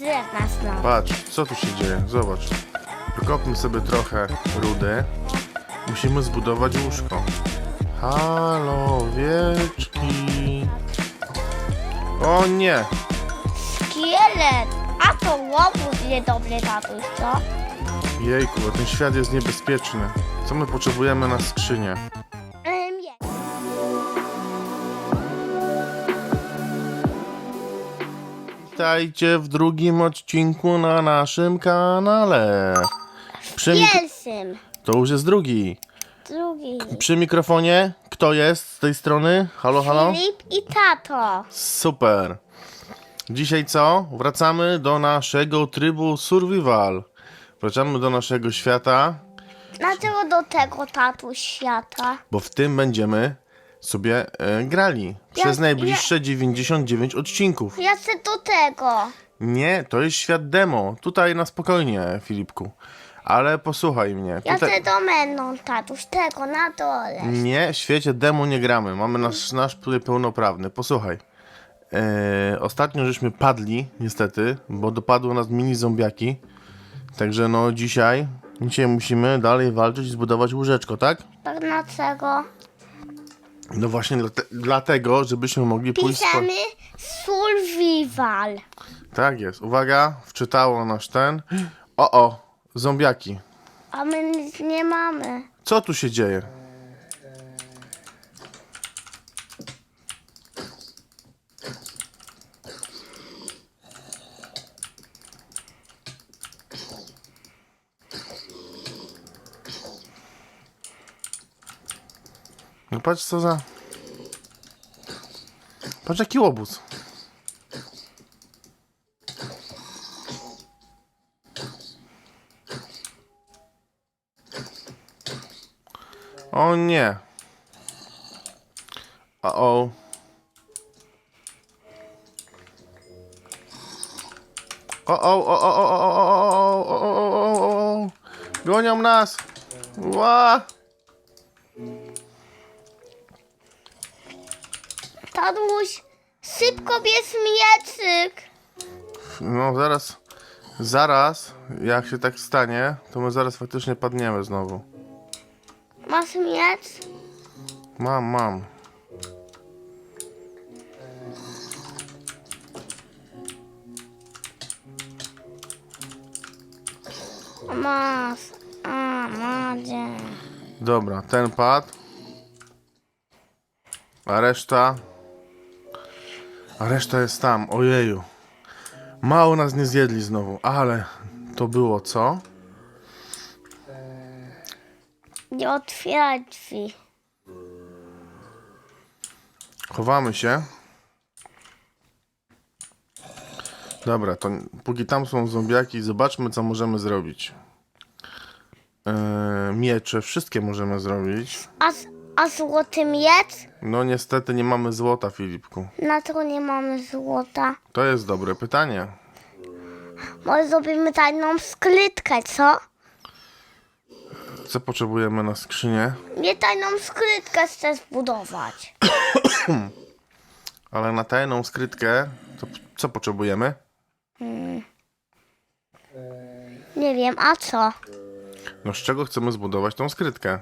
drewna znowu. Patrz, co tu się dzieje? Zobacz. Wykopmy sobie trochę rudy. Musimy zbudować łóżko. Halo, wieczki. O nie! Szkielet! A to łobuz niedobry tatuś, co? Jejku, ten świat jest niebezpieczny. Co my potrzebujemy na skrzynię? Witajcie w drugim odcinku na naszym kanale. Przy mik- Pierwszym. to już jest drugi. Drugi. Przy mikrofonie kto jest z tej strony? Halo, halo? Filip i tato. Super. Dzisiaj co? Wracamy do naszego trybu survival. Wracamy do naszego świata, Dlaczego do tego tatuś świata? bo w tym będziemy sobie e, grali przez Ja- najbliższe 99 odcinków. Ja chcę do tego. Nie, to jest świat demo. Tutaj na spokojnie, Filipku. Ale posłuchaj mnie. Ja Tutaj... chcę do menu tatuś, tego na dole. Nie, w świecie demo nie gramy. Mamy nasz, nasz tutaj pełnoprawny. Posłuchaj. E, ostatnio żeśmy padli, niestety, bo dopadły nas mini zombiaki. Także no dzisiaj, dzisiaj musimy dalej walczyć i zbudować łóżeczko, tak? Tak dlaczego? No właśnie dlate, dlatego, żebyśmy mogli pójść... spo- Piszemy survival. Tak jest. Uwaga, wczytało nasz ten. O, o, zombiaki. A my nic nie mamy. Co tu się dzieje? No patrz co za... Patrz jaki łobuz. O nie. O o. O o o o o o o o o o o Gonią nas. Ła. Tatuś, szybko bierz mieczyk. No zaraz, zaraz, jak się tak stanie, to my zaraz faktycznie padniemy znowu. Masz miecz? Mam, mam. Masz. A, macie. Dobra, ten padł. A reszta. A reszta jest tam. Ojeju. Mało nas nie zjedli znowu, ale to było co? Nie otwieraj drzwi. Chowamy się. Dobra, to póki tam są zombiaki, zobaczmy co możemy zrobić. Eee, miecze, wszystkie możemy zrobić. A, z- a złoty miecz? No niestety nie mamy złota, Filipku. Dlaczego nie mamy złota? To jest dobre pytanie. Może zrobimy tajną skrytkę, co? Co potrzebujemy na skrzynię? Nie tajną skrytkę chcę zbudować. Ale na tajną skrytkę, to p- co potrzebujemy? Nie wiem, a co? No z czego chcemy zbudować tą skrytkę?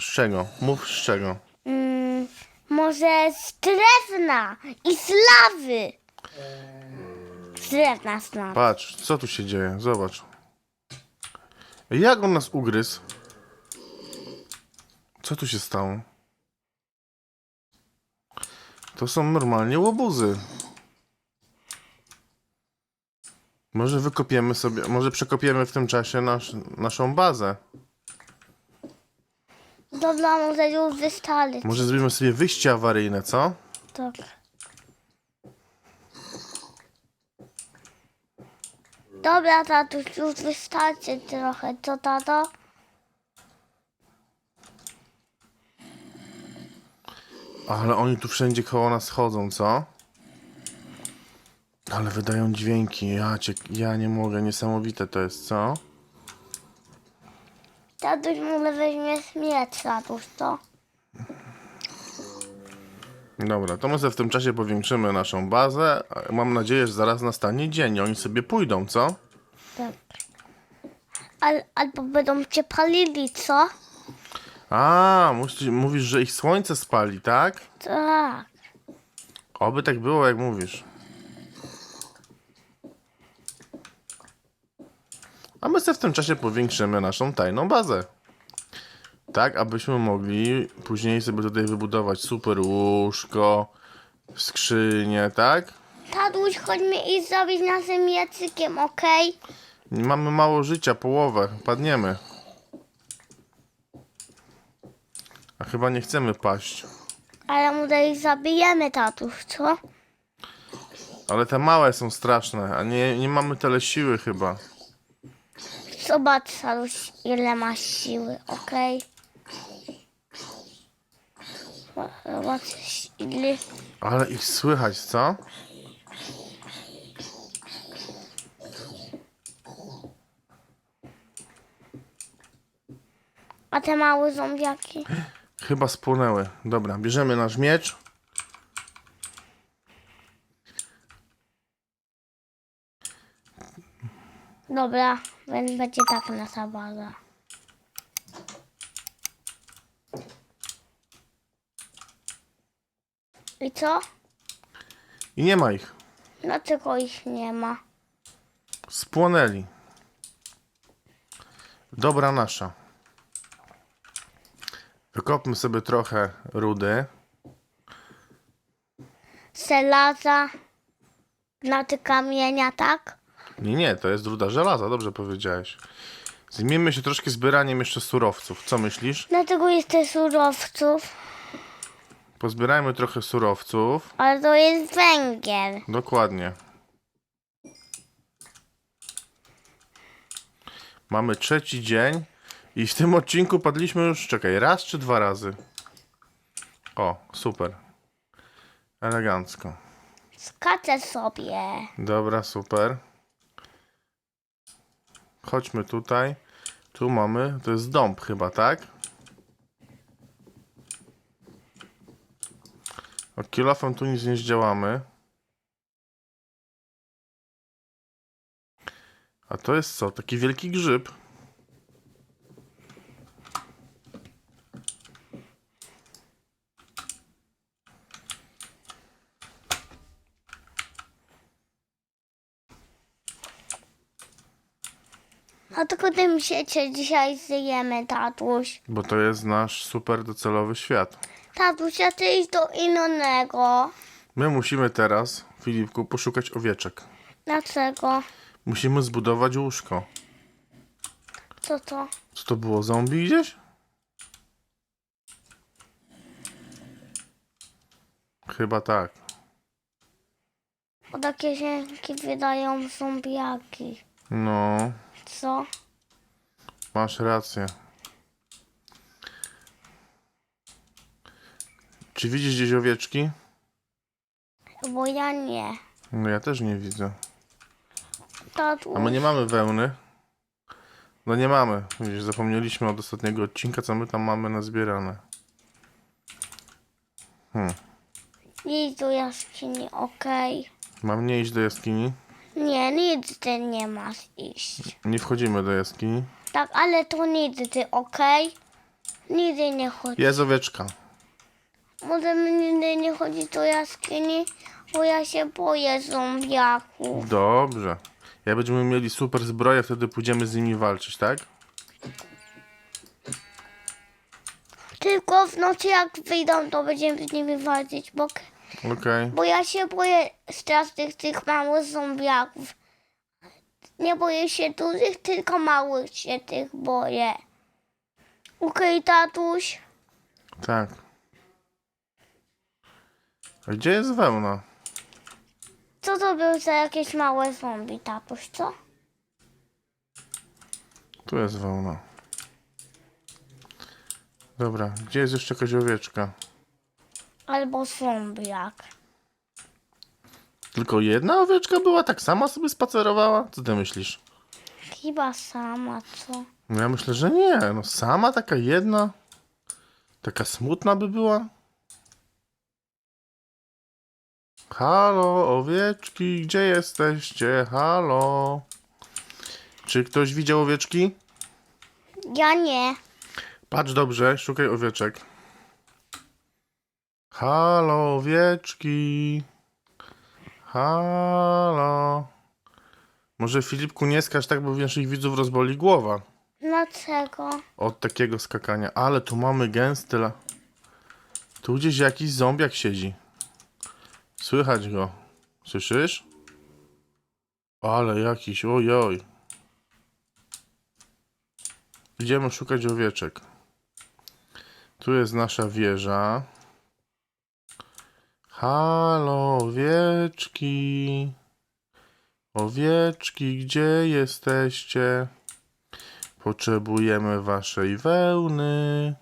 Z czego? Mów z czego. Mm, może z drewna i z lawy. Z drewna z lawy. Patrz, co tu się dzieje? Zobacz. Jak on nas ugryzł? Co tu się stało? To są normalnie łobuzy. Może wykopiemy sobie, może przekopiemy w tym czasie nasz, naszą bazę. Dobra, może już wystarczy. Może zrobimy sobie wyjście awaryjne, co? Tak. Dobra, tatuś, już wystarczy trochę. Co, tato? Ale oni tu wszędzie koło nas chodzą, co? Ale wydają dźwięki. Ja, cię, ja nie mogę. Niesamowite to jest, co? Tatuś może weźmie miecz, tatuś, to? Dobra, to my sobie w tym czasie powiększymy naszą bazę. Mam nadzieję, że zaraz nastanie dzień i oni sobie pójdą, co? Tak. Al, albo będą cię palili, co? A, musi- mówisz, że ich słońce spali, tak? Tak. Oby tak było, jak mówisz. A my sobie w tym czasie powiększymy naszą tajną bazę. Tak, abyśmy mogli później sobie tutaj wybudować super łóżko, skrzynię, tak? Tatuś, chodźmy i zrobić naszym miecykiem, okej? Mamy mało życia, połowę, padniemy. A chyba nie chcemy paść. Ale może ich zabijemy, tatuś, co? Ale te małe są straszne, a nie, nie mamy tyle siły chyba. Zobacz, tatuś, ile masz siły, okej? Zobacz, ile... Ale ich słychać, co? A te małe zombiaki? Chyba spłonęły. Dobra, bierzemy nasz miecz. Dobra, będzie tak nasza baza. I co? I nie ma ich. Dlaczego ich nie ma? Spłonęli. Dobra nasza. Wykopmy sobie trochę rudy. Żelaza, gnaty kamienia, tak? Nie, nie, to jest ruda żelaza, dobrze powiedziałeś. Zajmijmy się troszkę zbieraniem jeszcze surowców. Co myślisz? Dlatego jest te surowców, Pozbierajmy trochę surowców. ale to jest węgiel. Dokładnie. Mamy trzeci dzień i w tym odcinku padliśmy już, czekaj, raz czy dwa razy? O, super. Elegancko. Skaczę sobie. Dobra, super. Chodźmy tutaj. Tu mamy, to jest dąb chyba, tak? O kilofem tu nic nie zdziałamy. A to jest co? Taki wielki grzyb. A tylko tym siecie dzisiaj zjemy, tatuś. Bo to jest nasz super docelowy świat. Tatuś, a ty idź do innego. My musimy teraz, Filipku, poszukać owieczek. Dlaczego? Musimy zbudować łóżko. Co to? Co to było? Zombie gdzieś? Chyba tak. Bo takie dźwięki wydają zombiaki. No, Co? masz rację. Czy widzisz gdzieś owieczki? Bo ja nie. No ja też nie widzę. Tatuś. A my nie mamy wełny. No nie mamy. Widzisz, zapomnieliśmy od ostatniego odcinka, co my tam mamy nazbierane. Hmm. Idź do jaskini, okej? Mam nie iść do jaskini? Nie, nigdy nie masz iść. Nie wchodzimy do jaskini. Tak, ale to nigdy, okej? Nigdy nie chodź. Jest owieczka. Możemy nigdy nie chodzić do jaskini, bo ja się boję zombiaków. Dobrze. Jak będziemy mieli super zbroję, wtedy pójdziemy z nimi walczyć, tak? Tylko w nocy jak wyjdą, to będziemy z nimi walczyć, bo, Okej. bo ja się boję strasznych tych małych zombiaków. Nie boję się dużych, tylko małych się tych boję. Okej, tatuś? Tak. A gdzie jest wełna? Co to był za jakieś małe zombie, tatuś, co? Tu jest wełna. Dobra, gdzie jest jeszcze jakaś owieczka? Albo zombiak. Tylko jedna owieczka była? Tak sama sobie spacerowała? Co ty myślisz? Chyba sama, co? No ja myślę, że nie. No sama taka jedna? Taka smutna by była? Halo, owieczki, gdzie jesteście? Halo. Czy ktoś widział owieczki? Ja nie. Patrz dobrze, szukaj owieczek. Halo, owieczki. Halo. Może Filipku nie skacz tak, bo naszych widzów rozboli głowa Dlaczego? od takiego skakania. Ale tu mamy gęsty la... Tu gdzieś jakiś zombiak siedzi. Słychać go. Słyszysz? Ale jakiś, ojoj. Idziemy szukać owieczek. Tu jest nasza wieża. Halo, owieczki. Owieczki, gdzie jesteście? Potrzebujemy waszej wełny,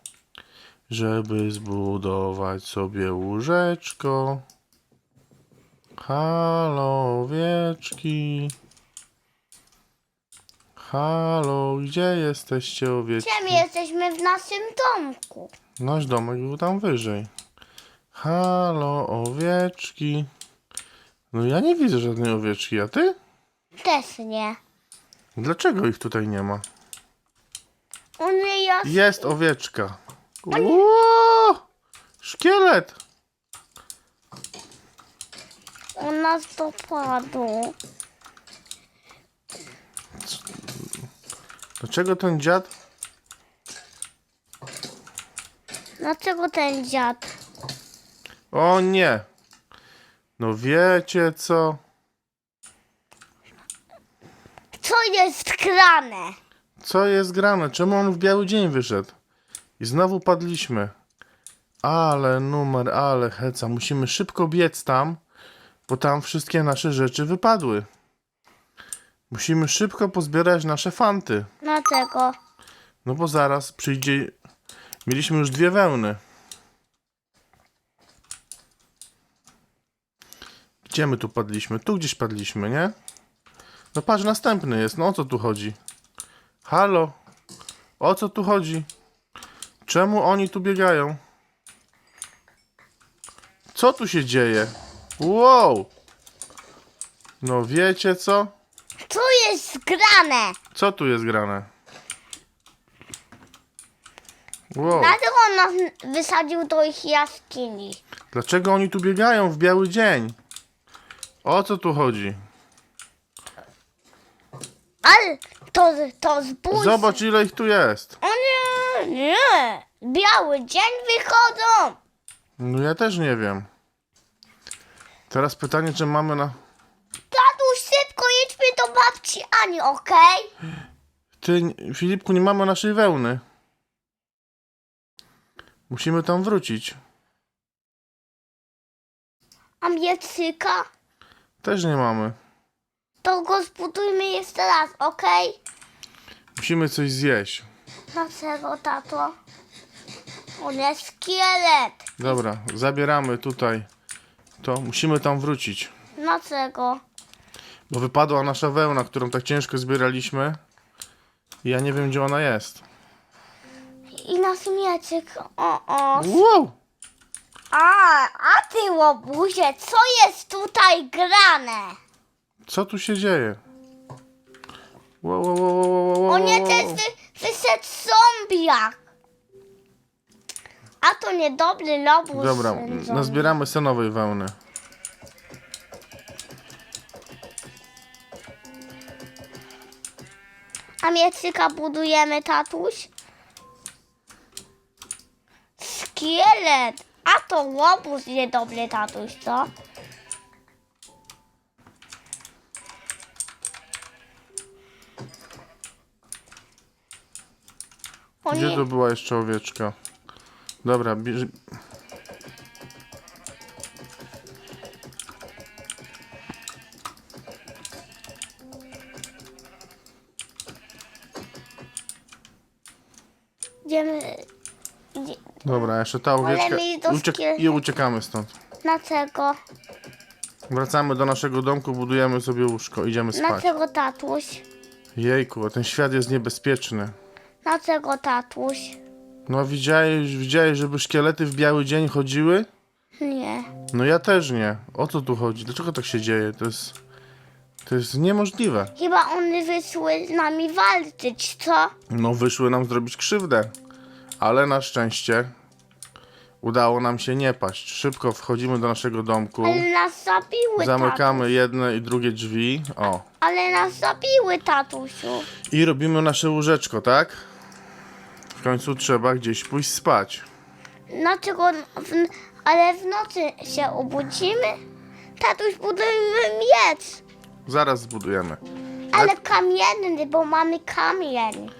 żeby zbudować sobie łóżeczko. Halo, owieczki. Halo, gdzie jesteście owieczki? Gdzie my jesteśmy w naszym domku? Nasz domek był tam wyżej. Halo, owieczki. No ja nie widzę żadnej owieczki, a ty? Też nie. Dlaczego ich tutaj nie ma? On nie jest. Jest owieczka. Ło! Szkielet! On nas dopadł. Dlaczego ten dziad? Dlaczego ten dziad? O nie! No wiecie co? Co jest grane? Co jest grane? Czemu on w biały dzień wyszedł? I znowu padliśmy. Ale numer, ale heca. Musimy szybko biec tam, bo tam wszystkie nasze rzeczy wypadły. Musimy szybko pozbierać nasze fanty. Dlaczego? No bo zaraz przyjdzie. Mieliśmy już dwie wełny. Gdzie my tu padliśmy? Tu gdzieś padliśmy, nie? No patrz, następny jest. No o co tu chodzi? Halo? O co tu chodzi? Czemu oni tu biegają? Co tu się dzieje? Wow! No wiecie co? Co jest grane? Co tu jest grane? Wow. Dlaczego on nas wysadził do ich jaskini? Dlaczego oni tu biegają w biały dzień? O co tu chodzi? Ale to, to zbój. Zobacz ile ich tu jest. O nie, nie. Biały dzień wychodzą. No ja też nie wiem. Teraz pytanie, czy mamy na... Tatuś, szybko jedźmy do babci Ani, okej? Ty, Filipku, nie mamy naszej wełny. Musimy tam wrócić. A miecyka? Też nie mamy. To go zbudujmy jeszcze raz, okej? Musimy coś zjeść. Dlaczego, tato? On jest szkielet. Dobra, zabieramy tutaj to. Musimy tam wrócić. Dlaczego? Bo wypadła nasza wełna, którą tak ciężko zbieraliśmy. I ja nie wiem, gdzie ona jest. I nasz miecyk. O, o. Wow! A, a ty łobuzie, co jest tutaj grane? Co tu się dzieje? Wow, wow, wow, wow, wow, wow, O nie, to jest wy, wyszedł zombiak. A to niedobry lobus. Dobra, zombie. nazbieramy sobie nowej wełny. A miecyka budujemy, tatuś? Szkielet. A to łobuz niedobry, tatuś, co? O Gdzie nie, to była jeszcze owieczka? Dobra, bierz... jeszcze ta mi do Uciek... i uciekamy stąd. Dlaczego? Wracamy do naszego domku, budujemy sobie łóżko, idziemy spać. Dlaczego tatuś? Jejku, a ten świat jest niebezpieczny. Dlaczego tatuś? No widziałeś, widziałeś, żeby szkielety w biały dzień chodziły? Nie. No ja też nie. O co tu chodzi? Dlaczego tak się dzieje? To jest... To jest niemożliwe. Chyba one wyszły z nami walczyć, co? No wyszły nam zrobić krzywdę. Ale na szczęście udało nam się nie paść. Szybko wchodzimy do naszego domku. Ale nas zabiły, Zamykamy tatuś. jedne i drugie drzwi. O. Ale nas zabiły, tatusiu. I robimy nasze łóżeczko, tak? W końcu trzeba gdzieś pójść spać. Dlaczego w, ale w nocy się obudzimy? Tatuś, budujmy miec. Zaraz zbudujemy. Ale kamienny, bo mamy kamień.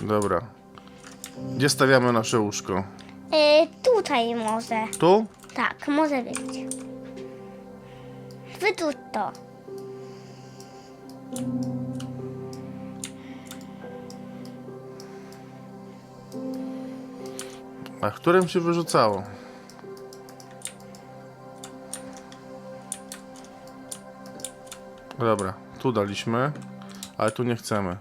Dobra. Gdzie stawiamy nasze łóżko? E, tutaj może. Tu? Tak, może być. Wydłuż to. A którym się wyrzucało? Dobra, tu daliśmy, ale tu nie chcemy.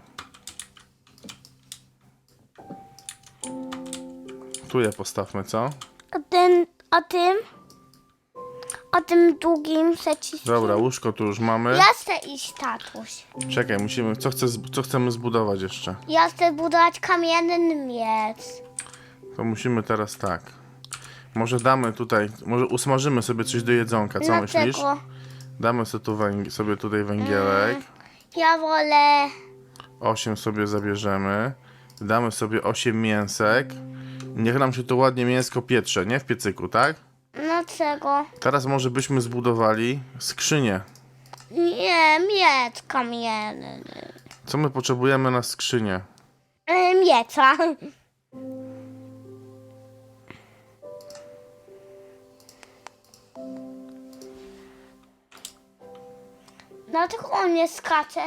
Tu je postawmy, co? A ten, a tym? A tym długim seciskiem? Dobra, łóżko tu już mamy. Ja chcę iść, tatuś. Czekaj, musimy. Co, chce, co chcemy zbudować jeszcze? Ja chcę budować kamienny miec. To musimy teraz tak. Może damy tutaj, może usmażymy sobie coś do jedzonka, co myślisz? Dlaczego? Damy sobie, tu węg- sobie tutaj węgielek. Ja wolę... 8 sobie zabierzemy. Damy sobie 8 mięsek. Niech nam się to ładnie mięsko pietrze, nie? W piecyku, tak? Dlaczego? Teraz może byśmy zbudowali skrzynię. Nie, miec kamienny. Co my potrzebujemy na skrzynię? E, Mieca. Dlaczego on nie skacze?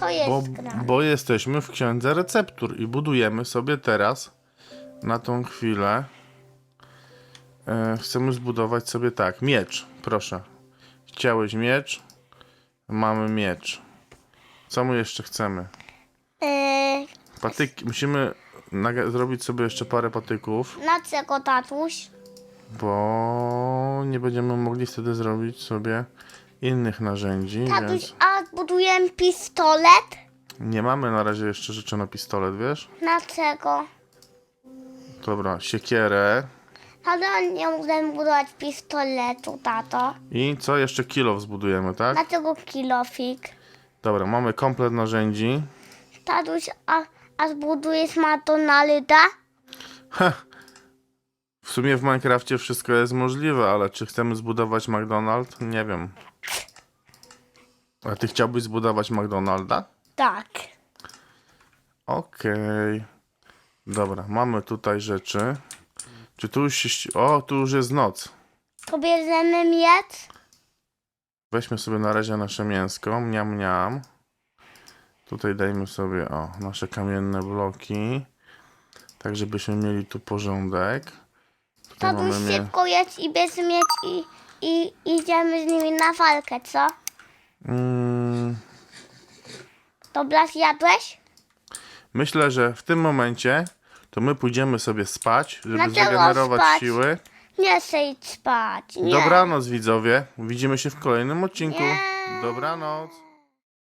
To jest Bo, gra. bo jesteśmy w księdze receptur i budujemy sobie teraz na tą chwilę. E, chcemy zbudować sobie tak, miecz, proszę. Chciałeś miecz? Mamy miecz. Co my jeszcze chcemy? E, Patyki. Musimy naga- zrobić sobie jeszcze parę patyków, dlaczego tatuś? bo nie będziemy mogli wtedy zrobić sobie innych narzędzi, Tatuś, więc a budujemy pistolet? nie mamy na razie jeszcze rzeczy na pistolet, wiesz? Dlaczego? Dobra, siekierę Ale nie możemy budować pistoletu, tato. i co? Jeszcze kilo zbudujemy, tak? Dlaczego kilofik? Dobra, mamy komplet narzędzi. Tatuś, a, a zbudujesz McDonalda? Ha! W sumie w Minecrafcie wszystko jest możliwe, ale czy chcemy zbudować McDonald? Nie wiem. A ty chciałbyś zbudować McDonalda? Tak. Okej. Dobra, mamy tutaj rzeczy. Czy tu już się... ści- O, tu już jest noc. To bierzemy miec? Weźmy sobie na razie nasze mięsko. Mniam, mniam. Tutaj dajmy sobie, o, nasze kamienne bloki. Tak, żebyśmy mieli tu porządek. Tutaj Tatuś mamy szybko jedz i bierz miec i, i idziemy z nimi na walkę, co? Mm, Dobra, zjadłeś? Myślę, że w tym momencie to my pójdziemy sobie spać, żeby Dlaczego zregenerować spać? siły. Nie chcę iść spać. Nie. Dobranoc widzowie. Widzimy się w kolejnym odcinku. Nie. Dobranoc.